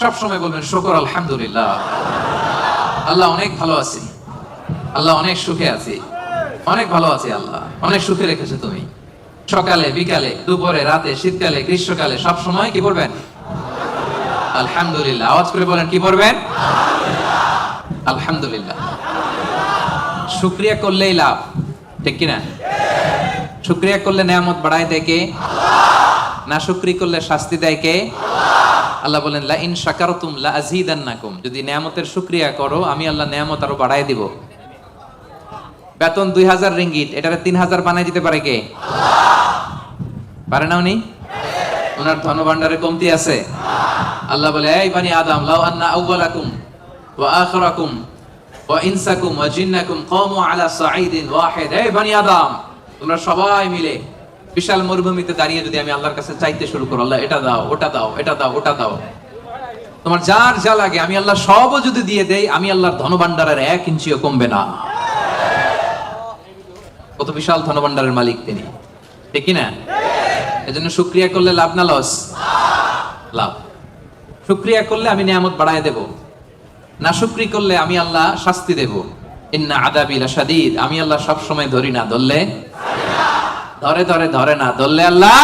সব সময় বলবেন, শুকর, আলহামদুলিল্লাহ। আল্লাহ অনেক ভালো আছি। আল্লাহ অনেক সুখে আছি। অনেক ভালো আছি আল্লাহ। অনেক সুখে রেখেছে তুমি। সকালে, বিকালে, দুপুরে, রাতে, শীতকালে, গ্রীষ্মকালে সব সময় কি বলবেন আলহামদুলিল্লাহ। আওয়াজ করে বলেন, কি বলবেন আলহামদুলিল্লাহ। শুক্রিয়া করলেই লাভ। ঠিক কিনা? শুক্রিয়া করলে নেয়ামত বাড়ায় দেয় কে? না শুক্রি করলে শাস্তি দেয় কে? আল্লাহ বলেন লা ইন শাকারতুম লা আযীদান্নাকুম। যদি নেয়ামতের শুকরিয়া করো, আমি আল্লাহ নেয়ামত আরও বাড়ায় দিব। বেতন দুই হাজার রিঙ্গিট এটারে তিন হাজার বানাই দিতে পারে কে? পারে না উনি? ওনার ধনভাণ্ডারে কমতি আছে। আল্লাহ বলে, এই বানি আদম, লাউ আন্না আউওয়ালাকুম ওয়া আখিরাকুম ওয়া ইনসাকুম ওয়া জিন্নাকুম কামু আলা সাঈদিন ওয়াহিদ। এই বানি আদম, তোমরা সবাই মিলে বিশাল মরুভূমিতে দাঁড়িয়ে যদি আমি আল্লাহর কাছে চাইতে শুরু করো, আল্লাহ, এটা দাও, ওটা দাও, এটা দাও, ওটা দাও। তোমার যার যা লাগে, আমি আল্লাহ সবও যদি দিয়ে দেই, আমি আল্লাহর ধনভাণ্ডারের এক ইঞ্চিও কমবে না। কত বিশাল ধনভাণ্ডারের মালিক তিনি। ঠিক না? এজন্য শুক্রিয়া করলে লাভ না লস? লাভ। শুক্রিয়া করলে আমি নিয়ামত বাড়ায় দেব। না শুক্রি করলে আমি আল্লাহ শাস্তি দেব। ইন্না আদাবিল শাদীদ আমি আল্লাহ সব সময় ধরি না, ধরলে ধরে ধরে ধরে না, ধরলে আল্লাহ?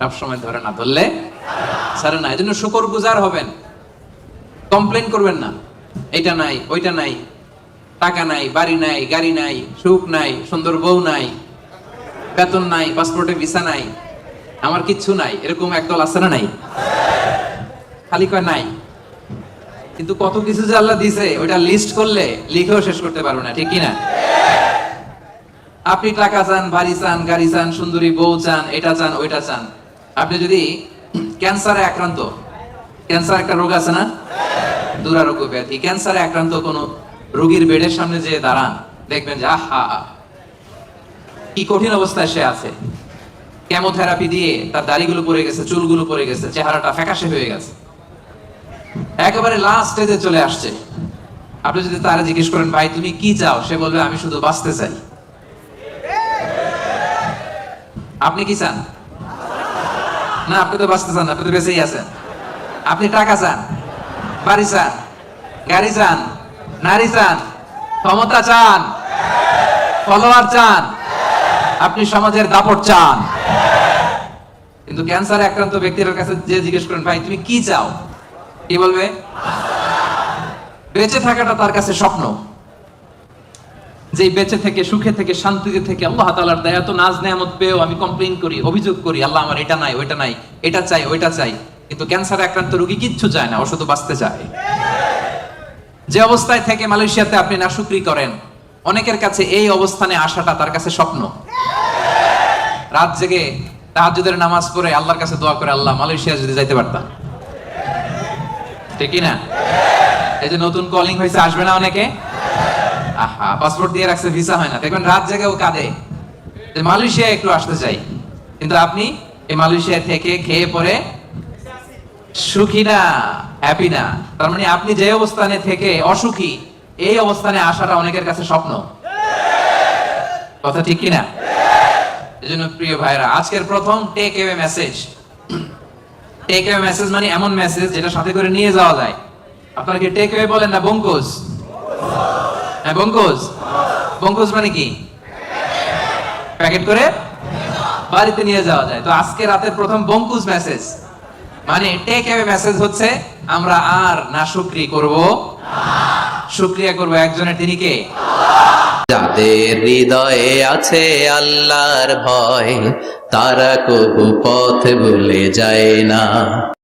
সব সময় ধরে না, ধরলে? সারে না, এজন্য শুকর গুজার হবেন। কমপ্লেন করবেন না। এটা নাই, ওইটা নাই, টাকা নাই, বাড়ি নাই, গাড়ি নাই, সুখ নাই, সুন্দর বউ নাই, বেতন নাই, পাসপোর্টে ভিসা নাই, আমার কিচ্ছু নাই, এরকম একদল আছে না নাই? খালি কয় নাই। কিন্তু কত কিছু যে আল্লাহ দিছে, ওইটা লিস্ট করলে, লিখেও শেষ করতে পারবে না, ঠিক কি না? আপনি টাকা চান, বাড়ি চান, গাড়ি চান, সুন্দরী বউ চান, এটা চান, ওইটা চান। আপনি যদি ক্যান্সারে আক্রান্ত, ক্যান্সার একটা রোগ আছে না? দুরারোগ্য ব্যাধি। ক্যান্সারে আক্রান্ত কোন রোগীর বেডের সামনে যে দাঁড়ান, দেখবেন যে, আহা, কি কঠিন অবস্থায় সে আছে। কেমোথেরাপি দিয়ে তার দাড়িগুলো পড়ে গেছে, চুলগুলো পড়ে গেছে, চেহারাটা ফ্যাকাশে হয়ে গেছে। একেবারে লাস্ট স্টেজে চলে আসছে। আপনি যদি তারা জিজ্ঞেস করেন, ভাই, তুমি কি চাও? সে বলবে, আমি শুধু বাঁচতে চাই। আপনি কি চান? না, আপনি তো বাঁচতে চান, আপনি তো বেঁচেই আছেন। আপনি টাকা চান, বাড়ি চান, গাড়ি চান, নারী চান, ক্ষমতা চান, ফলোয়ার চান, আপনি সমাজের দাপট চান। কিন্তু ক্যান্সারে আক্রান্ত ব্যক্তির কাছে যে জিজ্ঞেস করেন, ভাই, তুমি কি চাও? কি বলবে? বেঁচে থাকাটা তার কাছে স্বপ্ন। যে বেঁচে থেকে, সুখে থেকে, শান্তিতে থেকে আল্লাহ তাআলার দয়া তো নাজ নেয়ামত পেয়েও আমি কমপ্লেইন করি, অভিযোগ করি, আল্লাহ আমার এটা নাই, ওইটা নাই, এটা চাই, ওইটা চাই। কিন্তু ক্যান্সারে আক্রান্ত রোগী কিচ্ছু চায় না ও বাঁচতে চায় যে অবস্থায় থেকে মালয়েশিয়াতে আপনি নাশুকরি করেন, অনেকের কাছে এই অবস্থানে আসাটা তার কাছে স্বপ্ন। রাত জেগে তাহাজ্জুদের নামাজ পড়ে আল্লাহর কাছে দোয়া করে, আল্লাহ মালয়েশিয়া যদি যাইতে পারতাম। ঠিকই না? এই যে নতুন কলিং হয়েছে আসবে না অনেকে? আহা, পাসপোর্ট দিয়ে রাখছে, ভিসা হয় না। দেখবেন রাত জেগেও কাঁদে। মালয়েশিয়া একটু আসতে চাই। কিন্তু আপনি এই মালয়েশিয়া থেকে খেয়ে পরে সুখী না হ্যাপি না। তার মানে আপনি যে অবস্থানে থেকে অসুখী, এই অবস্থানে আসাটা অনেকের কাছে স্বপ্ন। কথা ঠিক কিনা এজন্য প্রিয় ভাইরা আজকের প্রথম take away message take away message মানে এমন মেসেজ যেটা সাথে করে নিয়ে যাওয়া যায়। আপনারা কি টেক এওয়ে বলেন না বঙ্কুজ হ্যাঁ বঙ্কুজ বঙ্কুজ মানে কি? প্যাকেট করে বাড়িতে নিয়ে যাওয়া যায়। তো আজকে রাতের প্রথম বঙ্কুজ মেসেজ মানে টেক এওয়ে মেসেজ হচ্ছে, আমরা আর না শুকরি করব। শুক্রিয়া করব একজনের, তিনি কে? যাদের হৃদয়ে আছে আল্লাহর ভয়, তারা কবু পথ ভুলে যায় না।